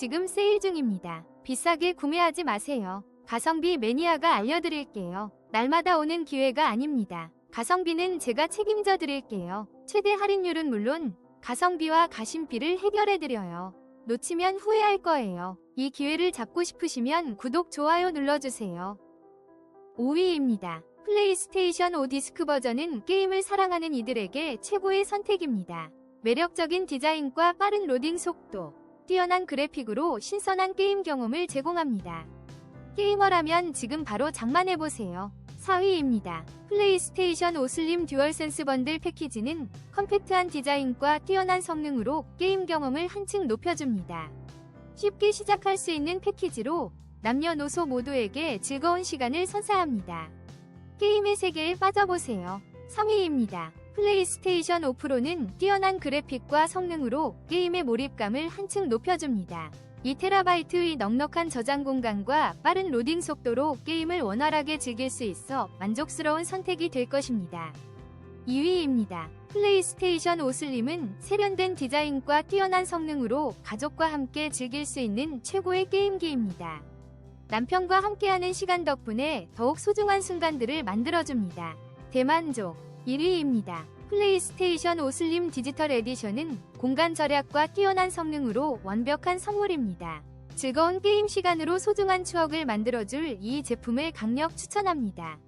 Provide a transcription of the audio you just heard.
지금 세일 중입니다. 비싸게 구매하지 마세요. 가성비 매니아가 알려드릴게요. 날마다 오는 기회가 아닙니다. 가성비는 제가 책임져 드릴게요. 최대 할인율은 물론 가성비와 가심비를 해결해 드려요. 놓치면 후회할 거예요. 이 기회를 잡고 싶으시면 구독, 좋아요 눌러주세요. 5위입니다. 플레이스테이션 5 디스크 버전은 게임을 사랑하는 이들에게 최고의 선택입니다. 매력적인 디자인과 빠른 로딩 속도, 뛰어난 그래픽으로 신선한 게임 경험을 제공합니다. 게이머라면 지금 바로 장만해보세요. 4위입니다. 플레이스테이션 5 슬림 듀얼센스 번들 패키지는 컴팩트한 디자인과 뛰어난 성능으로 게임 경험을 한층 높여줍니다. 쉽게 시작할 수 있는 패키지로 남녀노소 모두에게 즐거운 시간을 선사합니다. 게임의 세계에 빠져보세요. 3위입니다. 플레이스테이션 5 프로는 뛰어난 그래픽과 성능으로 게임의 몰입감을 한층 높여줍니다. 2TB의 넉넉한 저장 공간과 빠른 로딩 속도로 게임을 원활하게 즐길 수 있어 만족스러운 선택이 될 것입니다. 2위입니다. 플레이스테이션 5 슬림은 세련된 디자인과 뛰어난 성능으로 가족과 함께 즐길 수 있는 최고의 게임기입니다. 남편과 함께하는 시간 덕분에 더욱 소중한 순간들을 만들어줍니다. 대만족 1위입니다. 플레이스테이션 5 슬림 디지털 에디션은 공간 절약과 뛰어난 성능으로 완벽한 선물입니다. 즐거운 게임 시간으로 소중한 추억을 만들어줄 이 제품을 강력 추천합니다.